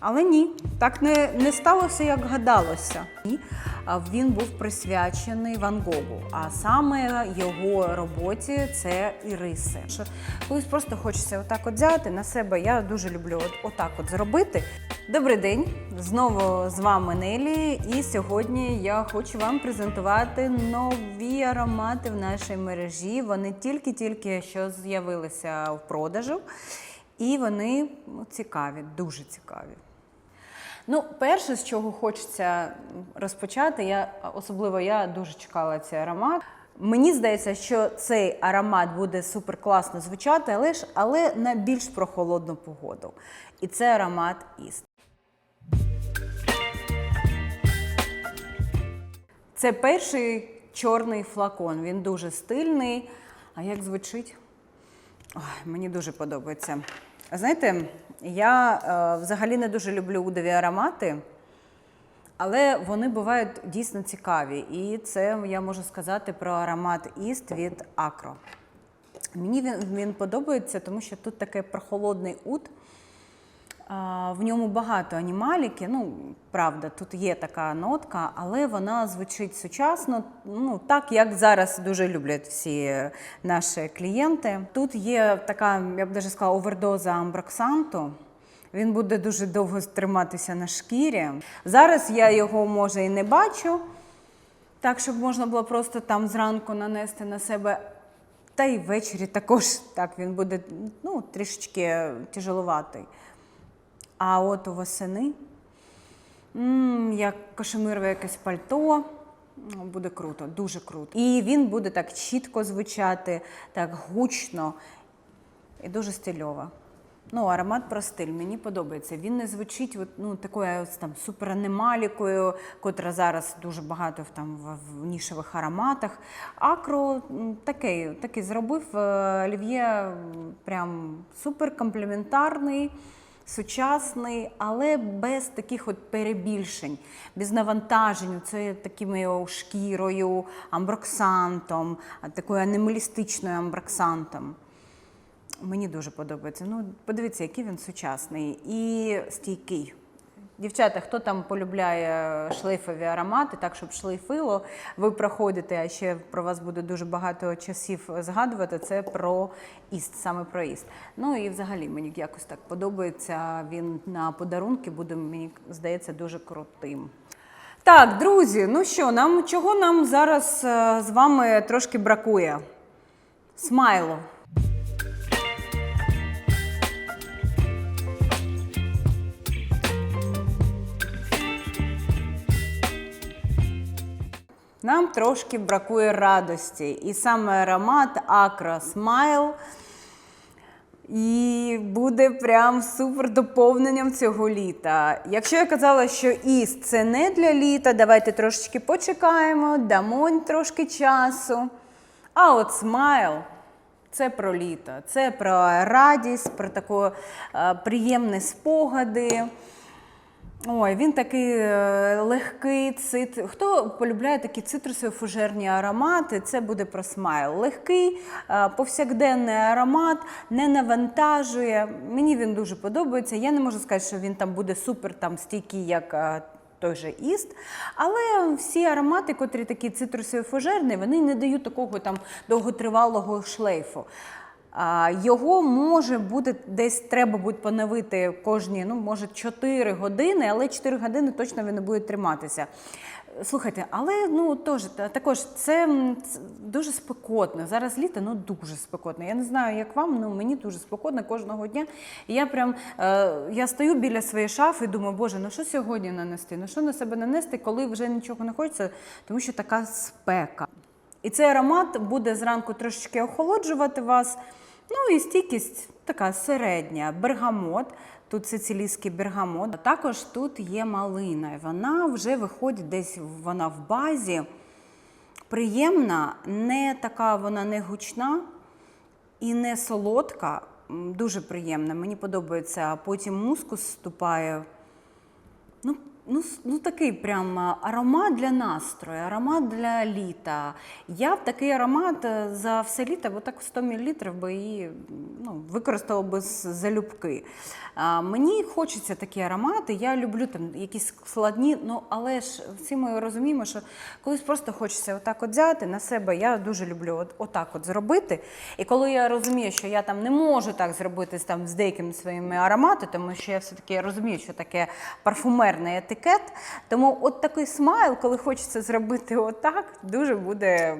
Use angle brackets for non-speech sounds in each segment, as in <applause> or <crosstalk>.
Але ні, так не, не сталося, як гадалося. Він був присвячений Ван Гогу, а саме його роботі це іриси. Колись просто хочеться отак от взяти на себе. Я дуже люблю от, отак от зробити. Добрий день! Знову з вами Нелі, і сьогодні я хочу вам презентувати нові аромати в нашій мережі. Вони тільки-тільки що з'явилися в продажу, і вони ну, цікаві, дуже цікаві. Ну, перше, з чого хочеться розпочати, я особливо я дуже чекала цей аромат. Мені здається, що цей аромат буде супер класно звучати, але ж але на більш прохолодну погоду. І це аромат Іст. Це перший чорний флакон. Він дуже стильний. А як звучить? Ой, мені дуже подобається. Знаєте, я е, взагалі не дуже люблю удові аромати, але вони бувають дійсно цікаві. І це я можу сказати про аромат Іст від Акро. Мені він, він подобається, тому що тут такий прохолодний ут. В ньому багато анімаліки. Ну, правда, тут є така нотка, але вона звучить сучасно, ну так як зараз дуже люблять всі наші клієнти. Тут є така, я б даже сказала, овердоза амброксанту. Він буде дуже довго триматися на шкірі. Зараз я його може і не бачу, так щоб можна було просто там зранку нанести на себе. Та й ввечері також так він буде ну, трішечки тяжеловатий. А от у восени, як кашемирове якесь пальто, ну, буде круто, дуже круто. І він буде так чітко звучати, так гучно і дуже стильово. Ну, аромат про стиль, мені подобається. Він не звучить от, ну, такою ось там суперанемалікою, котра зараз дуже багато там, в, в нішевих ароматах. Акро такий, такий зробив е, Олів'є прям супер комплементарний сучасний, але без таких от перебільшень, без навантажень. Це такими шкірою, амброксантом, такою анімалістичною амброксантом. Мені дуже подобається. Ну, подивіться, який він сучасний і стійкий. Дівчата, хто там полюбляє шлейфові аромати, так щоб шлейфило, ви проходите, а ще про вас буде дуже багато часів згадувати. Це про іст, саме про іст. Ну і взагалі мені якось так подобається. Він на подарунки буде, мені здається, дуже крутим. Так, друзі, ну що, нам чого нам зараз е, з вами трошки бракує? Смайло. Нам трошки бракує радості. І саме аромат Acro Smile і буде прям супер доповненням цього літа. Якщо я казала, що іст це не для літа, давайте трошечки почекаємо, дамо трошки часу. А от смайл це про літо, це про радість, про таку е, приємні спогади. Ой, він такий е, легкий цит. Хто полюбляє такі цитрусові фужерні аромати, це буде про смайл. Легкий, е, повсякденний аромат, не навантажує. Мені він дуже подобається. Я не можу сказати, що він там буде супер там стійкий, як. е, Той же іст, але всі аромати, котрі такі цитрусові фужерні, вони не дають такого там довготривалого шлейфу. Його може бути десь треба буде поновити кожні, ну може 4 години, але 4 години точно він не буде триматися. Слухайте, але ну теж також це, дуже спекотно. Зараз літо ну дуже спекотно. Я не знаю, як вам, ну мені дуже спекотно кожного дня. Я прям е, я стою біля своєї шафи і думаю, боже, ну що сьогодні нанести? Ну що на себе нанести, коли вже нічого не хочеться, тому що така спека. І цей аромат буде зранку трошечки охолоджувати вас. Ну і стійкість така середня, бергамот. Тут сицилійський бергамот. А також тут є малина. Вона вже виходить десь вона в базі. Приємна, не така вона не гучна і не солодка. Дуже приємна. Мені подобається. А потім мускус вступає. Ну, Ну, ну такий прям а, аромат для настрою, аромат для літа. Я б такий аромат е, за все літо, бо так 100 мл би і ну, використала би залюбки. А, мені хочеться такі аромати. Я люблю там якісь складні, ну але ж всі ми розуміємо, що колись просто хочеться отак от взяти на себе. Я дуже люблю от, отак от зробити. І коли я розумію, що я там не можу так зробити там, з деякими своїми ароматами, тому що я все-таки розумію, що таке парфумерний етикет. Тому от такий смайл, коли хочеться зробити отак, дуже буде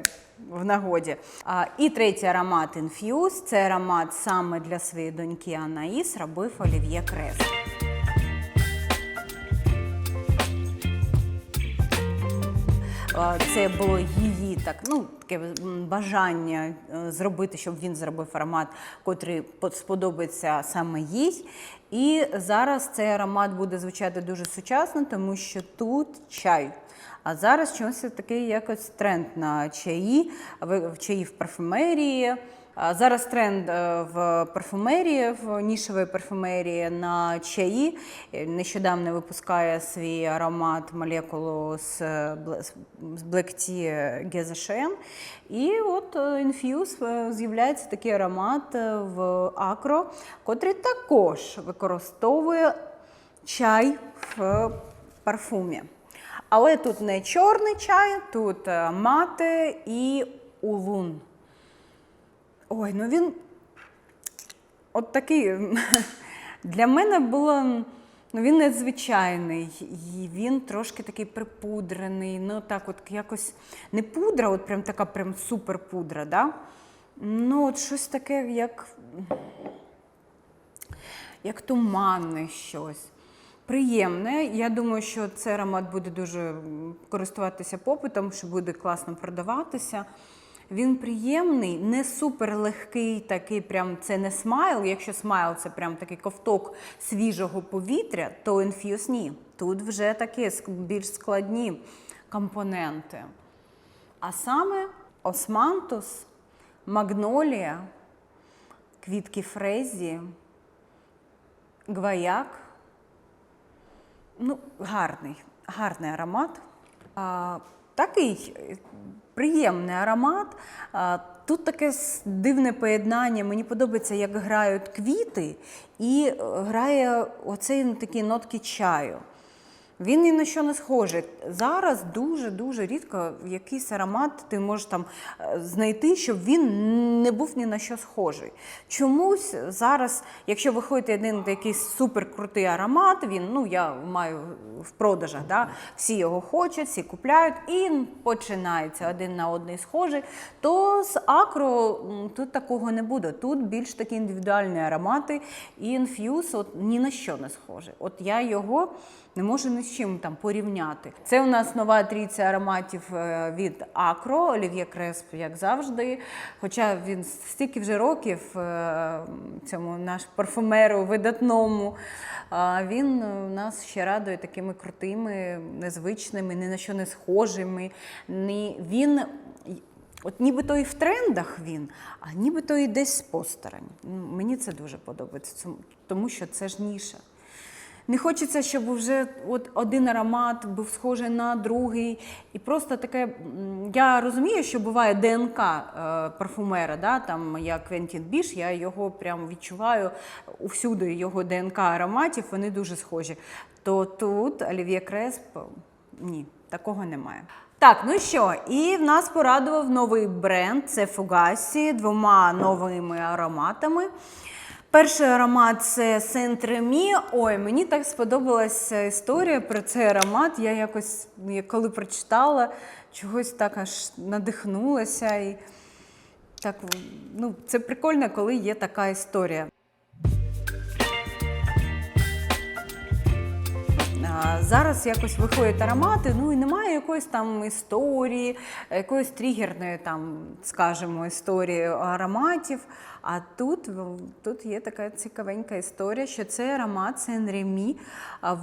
в нагоді. А, і третій аромат Infuse – це аромат саме для своєї доньки Анаїс робив Олів'є Крес. Це було її так, ну таке бажання е, зробити, щоб він зробив аромат, котрий сподобається саме їй. І зараз цей аромат буде звучати дуже сучасно, тому що тут чай. А зараз чомусь такий якось тренд на чаї, в чаї в парфумерії. Зараз тренд е, в парфумерії, в нішевій парфумерії на чаї. Е, Нещодавно випускає свій аромат молекулу з е, Black Tea Gezashen. І от е, з'являється такий аромат в Акро, котрий також використовує чай в парфумі. Але тут не чорний чай, тут мате і улун. Ой, ну він от такий <laughs> для мене було. Ну, він незвичайний, і він трошки такий припудрений. Ну, так, от якось не пудра, от прям така прям супер пудра, да? Ну, от щось таке, як, як туманне щось. Приємне. Я думаю, що цей аромат буде дуже користуватися попитом, що буде класно продаватися. Він приємний, не супер легкий, такий прям це не смайл. Якщо смайл це прям такий ковток свіжого повітря, то Infuse ні. Тут вже такі більш складні компоненти. А саме османтус, магнолія, квітки фрезі, гваяк. Ну, гарний, гарний аромат. Такий е, приємний аромат. Тут таке дивне поєднання. Мені подобається, як грають квіти, і е, грає оцей ну, такі нотки чаю. Він ні на що не схожий. Зараз дуже-дуже рідко якийсь аромат ти можеш там е, знайти, щоб він не був ні на що схожий. Чомусь зараз, якщо виходить один якийсь суперкрутий аромат, він, ну я маю в продажах, да, всі його хочуть, всі купляють, і починається один на один схожий, то з акро тут такого не буде. Тут більш такі індивідуальні аромати, і інф'юз от ні на що не схожий. От я його не можу ні з чим там порівняти. Це у нас нова трійця ароматів е, від Акро, Олів'є Кресп, як завжди. Хоча він стільки вже років е, цьому наш парфумеру видатному. Він у нас ще радує такими крутими, незвичними, ні на що не схожими. Він От нібито і в трендах він, а нібито і десь посторонь. Мені це дуже подобається, тому що це ж ніша. Не хочеться, щоб вже от один аромат був схожий на другий. І просто таке. Я розумію, що буває ДНК е, парфумера, да, там як Квентін Біш, я його прям відчуваю усюди його ДНК ароматів, вони дуже схожі. То тут Олів'є Кресп ні, такого немає. Так, ну що, і в нас порадував новий бренд це Фугасі двома новими ароматами. Перший аромат це Сент-Ремі. Ой, мені так сподобалася історія про цей аромат. Я якось, я коли прочитала, чогось так аж надихнулася. І так, ну, це прикольно, коли є така історія. Зараз якось виходять аромати, ну і немає якоїсь там історії, якоїсь тригерної, там, скажімо, історії ароматів. А тут, тут є така цікавенька історія, що цей аромат Сен Ремі,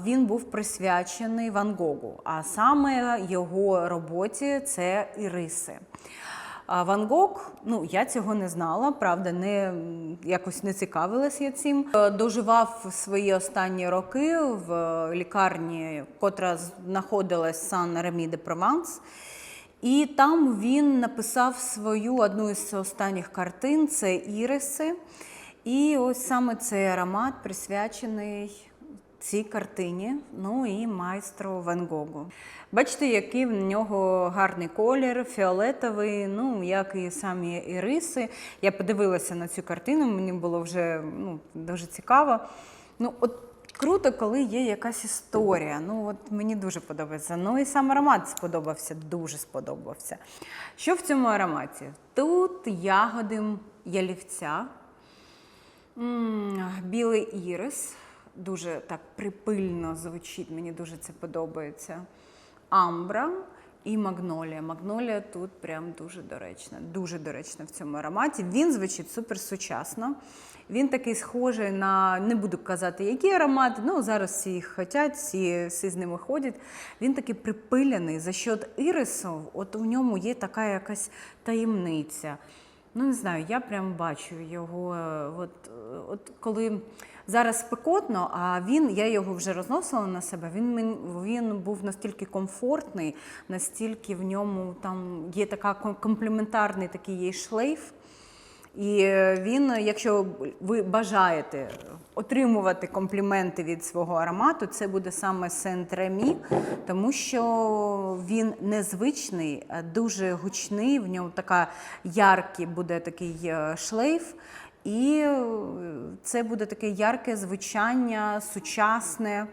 він був присвячений Ван Гогу, а саме його роботі це іриси. А Ван Гог, ну я цього не знала, правда, не якось не цікавилася я цим. Е, Доживав свої останні роки в е, лікарні, котра знаходилась Сан Ремі де Прованс. І там він написав свою одну із останніх картин це Іриси. І ось саме цей аромат присвячений цій картині, ну і майстру Ван Гогу. Бачите, який в нього гарний колір, фіолетовий, ну як і самі іриси. Я подивилася на цю картину, мені було вже ну, дуже цікаво. Ну, от Круто, коли є якась історія. Ну от мені дуже подобається. Ну і сам аромат сподобався, дуже сподобався. Що в цьому ароматі? Тут ягоди ялівця, білий ірис, дуже так припильно звучить, мені дуже це подобається. Амбра і магнолія. Магнолія тут прям дуже доречна, дуже доречна в цьому ароматі. Він звучить супер сучасно. Він такий схожий на, не буду казати, які аромати, ну зараз всі їх хочуть, всі, всі з ними ходять. Він такий припилений за счет ірису, от у ньому є така якась таємниця. Ну, не знаю, я прям бачу його. е, От, е, от коли зараз спекотно, а він, я його вже розносила на себе. Він він був настільки комфортний, настільки в ньому там є така комплементарний такий є шлейф. І е, він, якщо ви бажаєте отримувати компліменти від свого аромату, це буде саме Сент-Ремі, тому що він незвичний, дуже гучний, в ньому така яркий буде такий е, шлейф. І е, це буде таке ярке звучання, сучасне.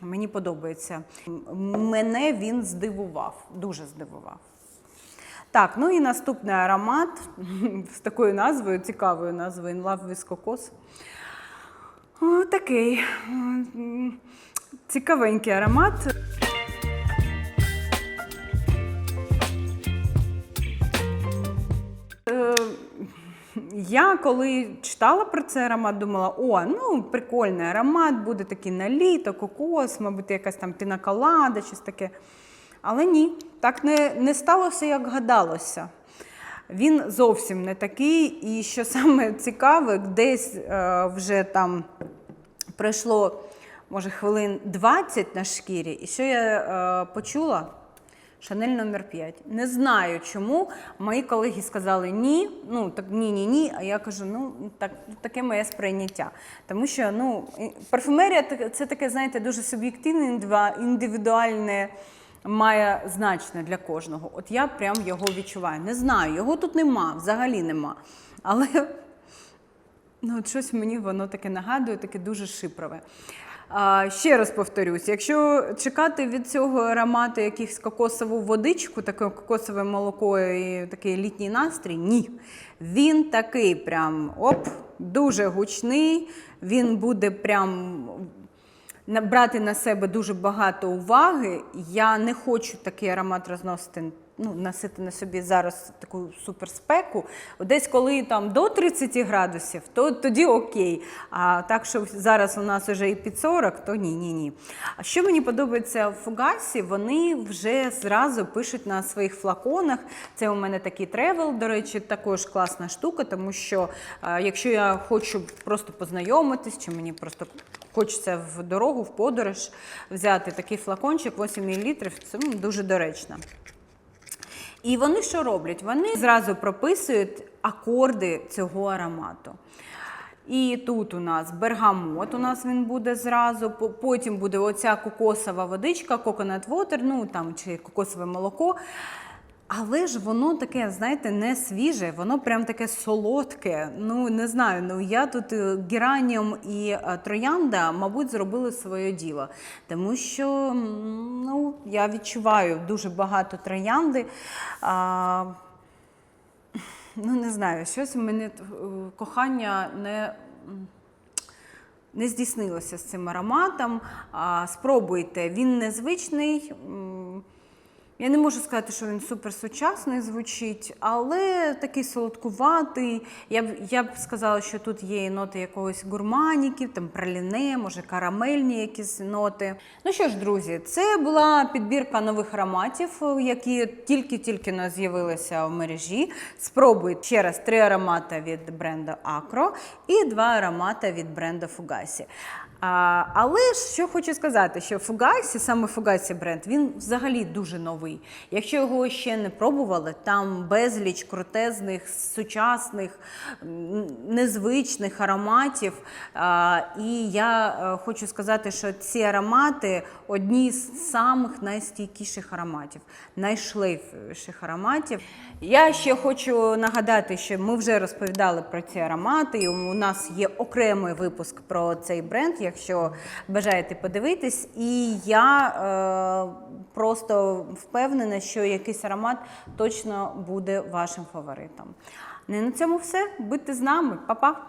Мені подобається. Мене він здивував, дуже здивував. Так, ну і наступний аромат з такою назвою, цікавою назвою Love with Cocos. Такий цікавенький аромат. Е, Я коли читала про цей аромат, думала, о, ну прикольний аромат, буде такий на літо, кокос, мабуть, якась там пінаколада, щось таке. Але ні, так не, не сталося, як гадалося. Він зовсім не такий, і що <laughs> саме цікаве, десь е, вже там пройшло, може, хвилин 20 на шкірі, і що я е, почула? Шанель номер 5. Не знаю чому. Мої колеги сказали ні, ну так ні, ні, ні. А я кажу, ну так, таке моє сприйняття. Тому що ну, парфумерія це таке, знаєте, дуже суб'єктивне, індивідуальне має значення для кожного. От я прям його відчуваю. Не знаю, його тут нема, взагалі нема. Але Ну, от щось мені воно таке нагадує, таке дуже шипрове. А, ще раз повторюсь: якщо чекати від цього аромату якихось кокосову водичку, таке кокосове молоко і такий літній настрій, ні. Він такий прям оп, дуже гучний, він буде прям брати на себе дуже багато уваги. Я не хочу такий аромат розносити. Ну, носити на собі зараз таку суперспеку. Десь коли там до 30 градусів, то тоді окей. А так, що зараз у нас вже і під 40, то ні, ні, ні. А що мені подобається в Фугасі, вони вже зразу пишуть на своїх флаконах. Це у мене такий тревел, до речі, також класна штука, тому що якщо я хочу просто познайомитись, чи мені просто хочеться в дорогу, в подорож взяти такий флакончик 8 мл, це дуже доречно. І вони що роблять? Вони зразу прописують акорди цього аромату. І тут у нас бергамот, у нас він буде зразу. Потім буде оця кокосова водичка, coconut water, ну там чи кокосове молоко. Але ж воно таке, знаєте, не свіже, воно прям таке солодке. Ну не знаю. Ну я тут е, гераніум і е, троянда, мабуть, зробили своє діло. Тому що ну, я відчуваю дуже багато троянди. А, ну не знаю, щось у мене кохання не. не здійснилося з цим ароматом. Спробуйте, він незвичний. Я не можу сказати, що він суперсучасний звучить, але такий солодкуватий. Я б, я б сказала, що тут є і ноти якогось гурманіків, там праліне, може карамельні якісь ноти. Ну що ж, друзі, це була підбірка нових ароматів, які тільки-тільки з'явилися в мережі. Спробуйте ще раз три аромати від бренду Acro і два аромати від бренду Fugazi. Але ж що хочу сказати, що Fugazi, саме Fugazi бренд, він взагалі дуже новий. Якщо його ще не пробували, там безліч крутезних, сучасних, незвичних ароматів. І я е, хочу сказати, що ці аромати одні з самих найстійкіших ароматів, найшлейфіших ароматів. Я ще хочу нагадати, що ми вже розповідали про ці аромати. і У нас є окремий випуск про цей бренд, якщо бажаєте подивитись. І я е, просто впевнена, що якийсь аромат точно буде вашим фаворитом. Не на цьому все. Будьте з нами, Па-па!